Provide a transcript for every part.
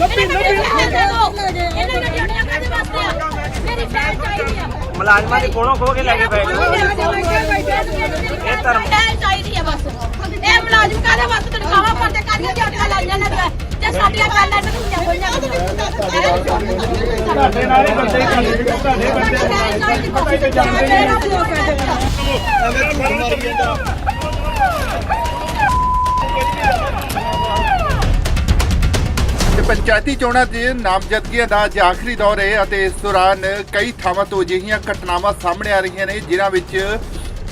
ਲੱਭੀ ਲੱਭੀ ਮੁਲਾਜ਼ਮਾਂ ਦੇ ਕੋਲੋਂ ਖੋ ਕੇ ਲੈ ਕੇ ਪਏ ਇਹ ਧਰਮ ਚਾਹੀਦੀ ਆ ਬਸ ਇਹ ਮੁਲਾਜ਼ਮ ਕਾਹਦੇ ਵਾਸਤੇ ਤਨਖਾਹਾਂ ਭਰਦੇ ਕਾਹਦੀਆਂ ਡਿਊਟੀਆਂ ਲਾਈਆਂ ਨੇ ਜੇ ਸਾਡੀਆਂ ਪਹਿਲਾਂ ਇਹਨਾਂ ਨੂੰ ਹੋਈਆਂ ਤੁਹਾਡੇ ਨਾਲ ਹੀ ਬੰਦੇ ਹੀ ਤੁਹਾਡੇ ਤੁਹਾਡੇ ਬੰਦੇ ਪਤਾ ਹੀ ਤੇ ਜਾਣਦੇ ਤੇ ਪੰਚਾਇਤੀ ਚੋਣਾਂ ਦੇ ਨਾਮਜ਼ਦਗੀਆਂ ਦਾ ਅੱਜ ਆਖਰੀ ਦੌਰ ਹੈ ਅਤੇ ਇਸ ਦੌਰਾਨ ਕਈ ਥਾਵਾਂ ਤੋਂ ਅਜਿਹੀਆਂ ਘਟਨਾਵਾਂ ਸਾਹਮਣੇ ਆ ਰਹੀਆਂ ਨੇ, ਜਿਨ੍ਹਾਂ ਵਿੱਚ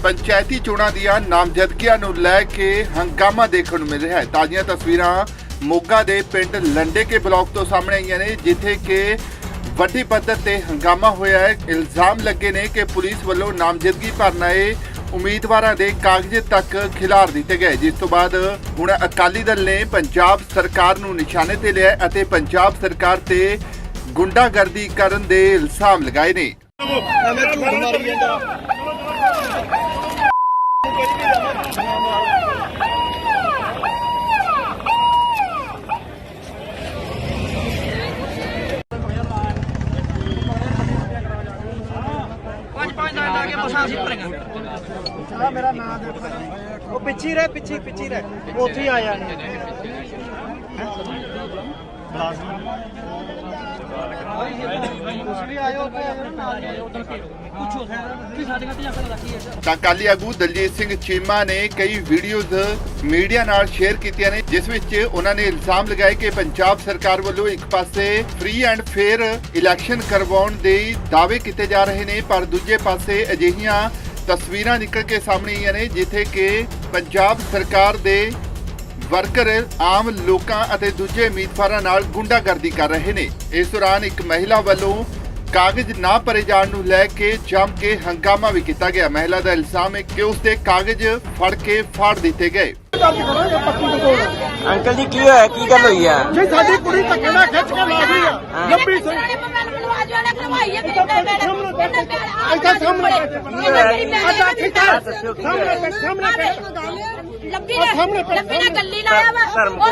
ਪੰਚਾਇਤੀ ਚੋਣਾਂ ਦੀਆਂ ਨਾਮਜ਼ਦਗੀਆਂ ਨੂੰ ਲੈ ਕੇ ਹੰਗਾਮਾ ਦੇਖਣ ਨੂੰ ਮਿਲ ਰਿਹਾ ਹੈ। ਤਾਜ਼ੀਆਂ ਤਸਵੀਰਾਂ ਮੋਗਾ ਦੇ ਪਿੰਡ ਲੰਡੇ ਕੇ ਬਲਾਕ ਤੋਂ ਸਾਹਮਣੇ ਆਈਆਂ ਨੇ, ਜਿੱਥੇ ਕਿ ਵੱਡੀ ਪੱਧਰ ਤੇ ਹੰਗਾਮਾ ਹੋਇਆ ਹੈ। ਇਲਜ਼ਾਮ ਲੱਗੇ ਨੇ ਕਿ ਪੁਲਿਸ ਵੱਲੋਂ ਨਾਮਜ਼ਦਗੀ ਭਰਨ ਆਏ ਉਮੀਦਵਾਰਾਂ ਦੇ ਕਾਗਜ਼ ਤੱਕ ਖਿਲਾਰ ਦਿੱਤੇ ਗਏ, ਜਿਸ ਤੋਂ ਬਾਅਦ ਹੁਣ ਅਕਾਲੀ ਦਲ ਨੇ ਪੰਜਾਬ ਸਰਕਾਰ ਨੂੰ ਨਿਸ਼ਾਨੇ ਤੇ ਲਿਆ ਅਤੇ ਪੰਜਾਬ ਸਰਕਾਰ ਤੇ ਗੁੰਡਾਗਰਦੀ ਕਰਨ ਦੇ ਇਲਜ਼ਾਮ ਲਗਾਏ ਨੇ। ਐਵੇਂ ਝੂਠ ਮਾਰੀ ਜਾਂਦਾ ਪੰਜ ਪੰਜ ਦਿਨ ਲਾ ਕੇ ਮਸਾਂ ਅਸੀਂ ਭਰੀਆਂ ਉਹ ਪਿੱਛੇ ਰਹਿ, ਪਿੱਛੇ ਪਿੱਛੇ ਰਹਿ। ਉੱਥੇ ਹੀ ਆ ਜਾਣੇ ਤੁਸੀਂ ਤਾਂ ਅਕਾਲੀ ਆਗੂ ਦਲਜੀਤ ਸਿੰਘ ਚੀਮਾ ਨੇ ਕਈ ਵੀਡੀਓਜ਼ ਮੀਡੀਆ ਨਾਲ ਸ਼ੇਅਰ ਕੀਤੀਆਂ ਨੇ, ਜਿਸ ਵਿੱਚ ਉਹਨਾਂ ਨੇ ਇਲਜ਼ਾਮ ਲਗਾਏ ਕਿ ਪੰਜਾਬ ਸਰਕਾਰ ਵੱਲੋਂ ਇੱਕ ਪਾਸੇ ਫ੍ਰੀ ਐਂਡ ਫੇਅਰ ਇਲੈਕਸ਼ਨ ਕਰਵਾਉਣ ਦੇ ਦਾਅਵੇ ਕੀਤੇ ਜਾ ਰਹੇ ਨੇ, ਪਰ ਦੂਜੇ ਪਾਸੇ ਅਜਿਹੀਆਂ ਤਸਵੀਰਾਂ ਨਿਕਲ ਕੇ ਸਾਹਮਣੇ ਆਈਆਂ ਨੇ, ਜਿੱਥੇ ਕਿ ਪੰਜਾਬ ਸਰਕਾਰ ਦੇ ਵਰਕਰ, ਆਮ ਲੋਕਾਂ ਅਤੇ ਦੂਜੇ ਉਮੀਦਵਾਰਾਂ ਨਾਲ ਗੁੰਡਾਗਰਦੀ ਕਰ ਰਹੇ ਨੇ। ਇਸ ਦੌਰਾਨ ਇੱਕ ਮਹਿਲਾ ਵੱਲੋਂ ਕਾਗਜ਼ ਨਾ ਭਰੇ ਜਾਣ ਨੂੰ ਲੈ ਕੇ ਜੰਮ ਕੇ ਹੰਗਾਮਾ ਵੀ ਕੀਤਾ ਗਿਆ। ਮਹਿਲਾ ਦਾ ਇਲਜ਼ਾਮ ਹੈ ਕਿ ਉਸ ਦੇ ਕਾਗਜ਼ ਫੜ ਕੇ ਫਾੜ ਦਿੱਤੇ ਗਏ। ਦਰਜ ਕਰਾਂਗੇ ਪੱਕੀ ਰਿਪੋਰਟ ਅੰਕਲ ਜੀ ਕੀ ਹੋਇਆ? ਕੀ ਗੱਲ ਹੋਈ ਆ? ਜੇ ਸਾਡੀ ਕੁੜੀ ਧੱਕੇ ਨਾਲ ਖਿੱਚ ਕੇ ਲਾ ਗਈ ਆ। ਲੱਭੀ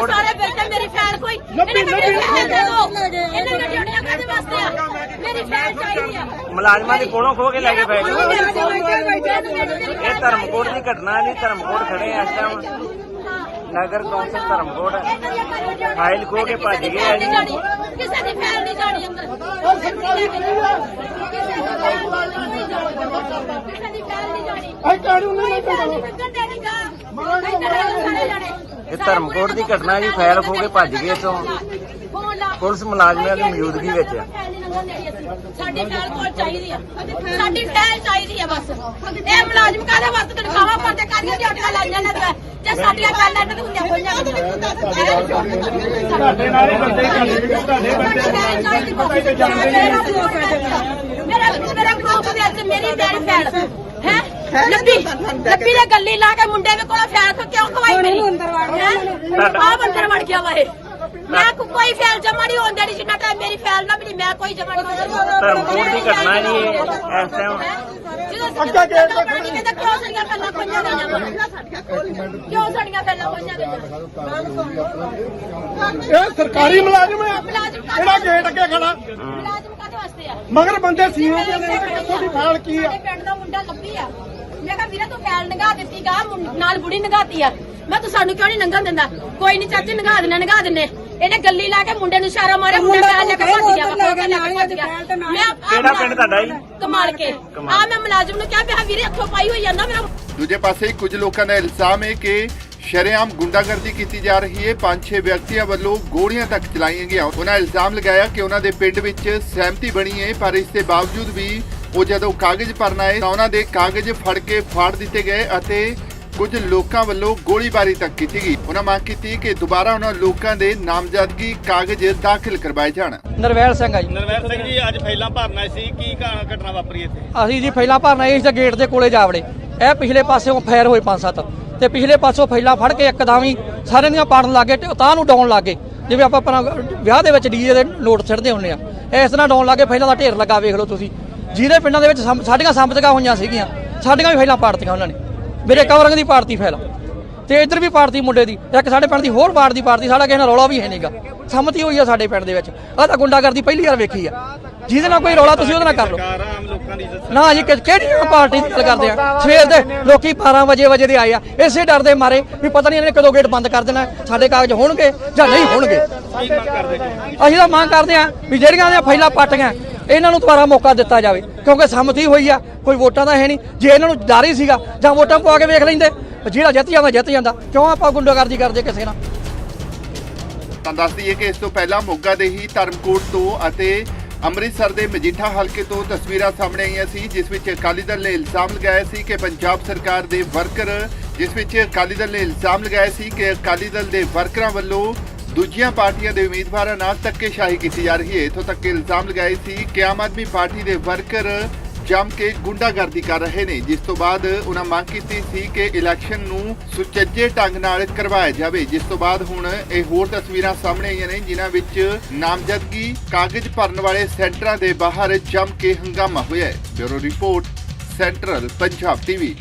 ਸਾਰੇ ਬੈਠੇ ਮੇਰੀ ਫੈਨ ਕੋਈ। ਲੱਭੀ, ਇਹਨਾਂ ਨੇ ਲੱਭੀ। ਫੈਨ ਦੇ ਦੋ। ਇਹਨਾਂ ਨੇ ਡਿਊਟੀਆਂ ਕਾਹਦੇ ਵਾਸਤੇ ਆ ਮੇਰੀ ਫੈਨ ਚਾਹੀਦੀ ਆ। ਮੁਲਾਜ਼ਮਾਂ ਦੇ ਕੋਲੋਂ ਖੋ ਕੇ ਲੈ ਕੇ ਪਏ ਇਹ ਧਰਮਕੋਟ ਦੀ ਘਟਨਾ ਨਹੀਂ ਧਰਮਕੋਟ ਖੜੇ ਆ ਇਸ time Nagar council Dharamkot file kho ਕੇ ਭੱਜ ਗਏ ਆ ਜੀ। ਕਿਸੇ ਦੀ ਫੈਨ ਨਹੀਂ ਜਾਣੀ ਅੰਦਰ। ਕਿਸੇ ਦੀ ਫੈਨ ਨਹੀਂ ਜਾਣੀ ਇਹ ਕਾਨੂੰਨ ਨਹੀਂ ਇਹ ਧਰਮਕੋਟ ਦੀ ਘਟਨਾ ਜੀ ਫਾਈਲ ਖੋ ਕੇ ਭੱਜ ਗਏ ਇੱਥੋਂ। ਪੁਲਿਸ ਮੁਲਾਜ਼ਮਾਂ ਦੀ ਮੌਜੂਦਗੀ ਵਿੱਚ ਸਾਡੀ ਫੈਲ ਕੋਲ ਚਾਹੀਦੀ ਆ। ਸਾਡੀ ਫੈਲ ਚਾਹੀਦੀ ਆ ਬਸ। ਇਹ ਮੁਲਾਜ਼ਮ ਕਾਹਦੇ ਵਾਸਤੇ ਤਨਖਾਹਾਂ ਭਰਦੇ? ਕਾਹਦੀਆਂ ਡਿਊਟੀਆਂ ਲਾਈਆਂ ਨੇ ਜੇ ਸਾਡੀਆਂ ਪਹਿਲਾਂ ਇਹਨਾਂ ਨੂੰ ਹੋਈਆਂ ਤੁਹਾਡੇ ਨਾਲ ਹੀ ਬੰਦੇ ਹੀ ਤੁਹਾਡੇ ਬੰਦੇ ਪਤਾ ਹੀ ਤੇ ਜਾਣਦੇ ਮੇਰਾ ਮੇਰਾ ਗਰੁੱਪ ਦੇ ਵਿੱਚ ਮੇਰੀ ਮੇਰੀ ਫੈਲ। ਹੈ? ਲੱਭੀ? ਲੱਭੀ ਨੇ ਗੱਲੀ ਲਾ ਕੇ ਮੁੰਡੇ ਦੇ ਕੋਲ ਫੈਲ ਤੋਂ ਕਿਉਂ ਖਵਾਈ ਮੇਰੀ? ਅੰਦਰ ਵੜ ਗਿਆ। ਆਪ ਅੰਦਰ ਵੜ ਗਿਆ ਵਾ ਇਹ। ਮੈਂ ਕੋਈ ਫੈਲ ਜਮਾ ਨਹੀਂ ਹੋਣ ਦੇਣੀ ਜਿੰਨਾ ਟਾਈਮ ਮੇਰੀ ਫੈਲ ਮੈਂ ਕੋਈ ਜਮਾ ਦੇਣੀ ਧਰਮਕੋਟ ਦੀ ਘਟਨਾ ਜੀ ਇਹ ਇਸ ਟਾਈਮ ਅੱਗਾ ਗੇਟ ਤੇ ਖੜੀ ਕਹਿੰਦਾ ਕਿਉਂ ਸਾਡੀਆਂ ਫੈਲਾਂ ਖੋਈਆਂ ਗਈਆਂ ਵਾ? ਕਿਉਂ ਸਾਡੀਆਂ ਫੈਲਾਂ ਖੋਈਆਂ ਗਈਆਂ ਇਹ ਸਰਕਾਰੀ ਮੁਲਾਜ਼ਮ ਹੈ। ਇਹਦਾ ਗੇਟ ਅੱਗੇ ਖੜਾ? ਮੁਲਾਜ਼ਮ ਕਾਹਦੇ ਵਾਸਤੇ ਆ? ਮਗਰ ਬੰਦੇ ਸੀਓ ਦੇ ਨੇ ਫਾਲ ਕੀ ਆ? ਪਿੰਡ ਦਾ ਮੁੰਡਾ ਲੱਭੀ ਆ। ਮੈਂ ਕਿਹਾ ਵੀਰੇ ਤੂੰ ਫੈਲ ਨਗਾ ਦਿੱਤੀ ਗਾ ਨਾਲ ਬੁੜੀ ਨਗਾਤੀ ਆ। ਮੈਂ ਤੂੰ ਸਾਨੂੰ ਕਿਉਂ ਨਹੀਂ ਨੰਗਣ ਦਿੰਦਾ? ਕੋਈ ਨਹੀਂ ਚਾਚੇ ਨਗਾ ਦਿੰਨੇ ਨਗਾ ਦਿੰਨੇ ਇਹਨੇ ਗੱਲੀ ਲਾ ਕੇ ਮੁੰਡੇ ਨੂੰ ਇਸ਼ਾਰਾ ਮਾਰਿਆ ਮੁੰਡਾ ਫੈਲ ਲੈ ਕੇ ਭੱਜ ਗਿਆ ਵਾ, ਖੋ ਕੇ ਲੈ ਕੇ ਭੱਜ ਗਿਆ ਮੈਂ ਕਿਹੜਾ ਪਿੰਡ ਤੁਹਾਡਾ ਜੀ? ਕਮਾਲ ਕੇ। ਆ ਮੈਂ ਮੁਲਾਜ਼ਮ ਨੂੰ ਕਿਹਾ ਵੀ ਆ ਵੀਰੇ ਅੱਖੋਂ ਪਾਈ ਹੋਈ ਜਾਂਦਾ ਮੇਰਾ ਦੂਜੇ ਪਾਸੇ ਕੁਝ ਲੋਕਾਂ ਦਾ ਇਲਜ਼ਾਮ ਹੈ ਕਿ ਸ਼ਰੇਆਮ ਗੁੰਡਾਗਰਦੀ ਕੀਤੀ ਜਾ ਰਹੀ ਹੈ। ਪੰਜ ਛੇ ਵਿਅਕਤੀਆਂ ਵੱਲੋਂ ਗੋਲੀਆਂ ਤੱਕ ਚਲਾਈਆਂ ਗਈਆਂ। ਉਹਨਾਂ ਇਲਜ਼ਾਮ ਲਗਾਇਆ ਕਿ ਉਹਨਾਂ ਦੇ ਪਿੰਡ ਵਿੱਚ ਸਹਿਮਤੀ ਬਣੀ ਹੈ ਪਰ ਇਸ ਦੇ ਬਾਵਜੂਦ ਵੀ ਉਹ ਜਦੋਂ ਕਾਗਜ਼ ਭਰਨ ਆਏ ਤਾਂ ਉਹਨਾਂ ਦੇ ਕਾਗਜ਼ ਫੜ ਕੇ ਫਾੜ ਦਿੱਤੇ ਗਏ ਅਤੇ ਕੁਝ ਲੋਕਾਂ ਵੱਲੋਂ ਗੋਲੀਬਾਰੀ ਤੱਕ ਕੀਤੀ ਗਈ। ਉਹਨਾਂ ਮੰਗ ਕੀਤੀ ਕਿ ਦੁਬਾਰਾ ਉਹਨਾਂ ਲੋਕਾਂ ਦੇ ਨਾਮਜ਼ਦਗੀ ਕਾਗਜ਼ ਦਾਖਲ ਕਰਵਾਏ ਜਾਣ। ਨਰਵੈਲ ਸਿੰਘ ਆ ਜੀ। ਨਰਵੈਲ ਸਿੰਘ ਜੀ ਅੱਜ ਫੈਲਾਂ ਭਰਨਾ ਸੀ। ਕੀ ਘਟਨਾ ਵਾਪਰੀ ਇੱਥੇ? ਅਸੀਂ ਜੀ ਫੈਲਾ ਭਰਨਾ ਇਸ ਦੇ ਗੇਟ ਦੇ ਕੋਲੇ ਜਾ ਵੜੇ ਇਹ ਪਿਛਲੇ ਪਾਸਿਓਂ ਫਾਇਰ ਹੋਏ ਪੰਜ ਸੱਤ। ਤੇ ਪਿਛਲੇ ਪਾਸੋਂ ਫੈਲਾ ਫੜ ਕੇ ਇੱਕਦਮ ਹੀ ਸਾਰਿਆਂ ਦੀਆਂ ਪਾੜਨ ਲੱਗੇ ਤੇ ਤਾਂ ਨੂੰ ਡਾਉਣ ਲੱਗੇ ਜਿਵੇਂ ਆਪਾਂ ਆਪਣਾ ਵਿਆਹ ਦੇ ਵਿੱਚ ਡੀਜੇ ਦੇ ਨੋਟ ਛੱਡਦੇ ਹੁੰਨੇ ਆ। ਇਸ ਤਰ੍ਹਾਂ ਡਾਉਣ ਲੱਗੇ ਫੈਲਾ ਦਾ ਢੇਰ ਲੱਗਾ ਵੇਖ ਲਓ ਤੁਸੀਂ। ਜਿਹਦੇ ਪਿੰਡਾਂ ਦੇ ਵਿੱਚ ਸਾਡੀਆਂ ਸੰਪਤੀਆਂ ਹੋਈਆਂ ਸੀਗੀਆਂ ਸਾਡੀਆਂ ਵੀ ਫੈਲਾ ਪਾੜਤੀਆਂ ਉਹਨਾਂ ਨੇ। ਮੇਰੇ ਕਵਰਿੰਗ ਦੀ ਪਾੜਤੀ ਫੈਲਾ। ਤੇ ਇੱਧਰ ਵੀ ਪਾਰਟੀ ਮੁੰਡੇ ਦੀ ਇੱਕ ਸਾਡੇ ਪਿੰਡ ਦੀ ਹੋਰ ਪਾਰਟੀ ਪਾਰਟੀ ਸਾਡਾ ਕਿਸੇ ਨਾਲ ਰੌਲਾ ਵੀ ਹੈ ਨਹੀਂਗਾ ਸਹਿਮਤੀ ਹੋਈ ਆ ਸਾਡੇ ਪਿੰਡ ਦੇ ਵਿੱਚ। ਆਹ ਤਾਂ ਗੁੰਡਾਗਰਦੀ ਪਹਿਲੀ ਵਾਰ ਵੇਖੀ ਆ। ਜਿਹਦੇ ਨਾਲ ਕੋਈ ਰੌਲਾ ਤੁਸੀਂ ਉਹਦੇ ਨਾਲ ਕਰ ਲਓ। ਦੀ ਨਾ ਜੀ ਕਿਹੜੀ ਪਾਰਟੀ ਦੀ ਗੱਲ ਕਰਦੇ ਆ? ਸਵੇਰ ਦੇ ਲੋਕੀ 12 ਵਜੇ ਵਜੇ ਦੇ ਆਏ ਆ। ਇਸੇ ਡਰ ਦੇ ਮਾਰੇ ਵੀ ਪਤਾ ਨਹੀਂ ਇਹਨੇ ਕਦੋਂ ਗੇਟ ਬੰਦ ਕਰ ਦੇਣਾ। ਸਾਡੇ ਕਾਗਜ਼ ਹੋਣਗੇ ਜਾਂ ਨਹੀਂ ਹੋਣਗੇ। ਅਸੀਂ ਤਾਂ ਮੰਗ ਕਰਦੇ ਆ ਵੀ ਜਿਹੜੀਆਂ ਦੀਆਂ ਫਾਈਲਾਂ ਪੱਟ ਗਈਆਂ ਇਹਨਾਂ ਨੂੰ ਦੁਬਾਰਾ ਮੌਕਾ ਦਿੱਤਾ ਜਾਵੇ। ਕਿਉਂਕਿ ਸੰਮਤੀ ਹੋਈ ਆ, ਕੋਈ ਵੋਟਾਂ ਦਾ ਹੈ ਨਹੀਂ। ਜੇ ਇਹਨਾਂ ਨੂੰ ਡਰ ਹੀ ਸੀਗਾ, ਜਾਂ ਵੋਟਾਂ ਪਵਾ ਕੇ ਵੇਖ ਲੈਂਦੇ, ਜਿਹੜਾ ਜਿੱਤ ਜਾਂਦਾ ਜਿੱਤ ਜਾਂਦਾ। ਕਿਉਂ ਆਪਾਂ ਗੁੰਡਾਗਰਦੀ ਕਰਦੇ ਕਿਸੇ ਨਾਲ? ਤਾਂ ਦੱਸ ਦਈਏ ਕਿ ਇਸ ਤੋਂ ਪਹਿਲਾਂ ਮੋਗਾ ਦੇ ਹੀ ਧਰਮਕੋਟ ਤੋਂ ਅਤੇ ਅੰਮ੍ਰਿਤਸਰ ਦੇ ਮਜੀਠਾ ਹਲਕੇ ਤੋਂ ਤਸਵੀਰਾਂ ਸਾਹਮਣੇ ਆਈਆਂ ਸੀ, ਜਿਸ ਵਿੱਚ ਅਕਾਲੀ ਦਲ ਨੇ ਇਲਜ਼ਾਮ ਲਗਾਇਆ ਸੀ ਕਿ ਪੰਜਾਬ ਸਰਕਾਰ ਦੇ ਵਰਕਰ, ਜਿਸ ਵਿੱਚ ਅਕਾਲੀ ਦਲ ਨੇ ਇਲਜ਼ਾਮ ਲਗਾਇਆ ਸੀ ਕਿ ਅਕਾਲੀ ਦਲ ਦੇ ਵਰਕਰਾਂ ਵੱਲੋਂ ਦੂਜੀਆਂ ਪਾਰਟੀਆਂ ਦੇ ਉਮੀਦਵਾਰਾਂ ਨਾਲ ਧੱਕੇਸ਼ਾਹੀ ਕੀਤੀ ਜਾ ਰਹੀ ਹੈ। ਇਥੋਂ ਤੱਕ ਕਿ ਇਲਜ਼ਾਮ ਲਗਾਏ ਸੀ ਕਿ ਆਮ ਆਦਮੀ ਪਾਰਟੀ ਦੇ ਵਰਕਰ ਜੰਮ ਕੇ ਗੁੰਡਾਗਰਦੀ ਕਰ ਰਹੇ ਨੇ। ਜਿਸ ਤੋਂ ਬਾਅਦ ਉਹਨਾਂ ਮੰਗ ਕੀਤੀ ਸੀ ਕਿ ਇਲੈਕਸ਼ਨ ਨੂੰ ਸੁਚੱਜੇ ਢੰਗ ਨਾਲ ਕਰਵਾਇਆ ਜਾਵੇ। ਜਿਸ ਤੋਂ ਬਾਅਦ ਹੁਣ ਇਹ ਹੋਰ ਤਸਵੀਰਾਂ ਸਾਹਮਣੇ ਆਈਆਂ ਨੇ, ਜਿਨ੍ਹਾਂ ਵਿੱਚ ਨਾਮਜ਼ਦਗੀ ਕਾਗਜ਼ ਭਰਨ ਵਾਲੇ ਸੈਂਟਰਾਂ ਦੇ ਬਾਹਰ ਜੰਮ ਕੇ ਹੰਗਾਮਾ ਹੋਇਆ ਹੈ। Bureau report, central Punjab TV.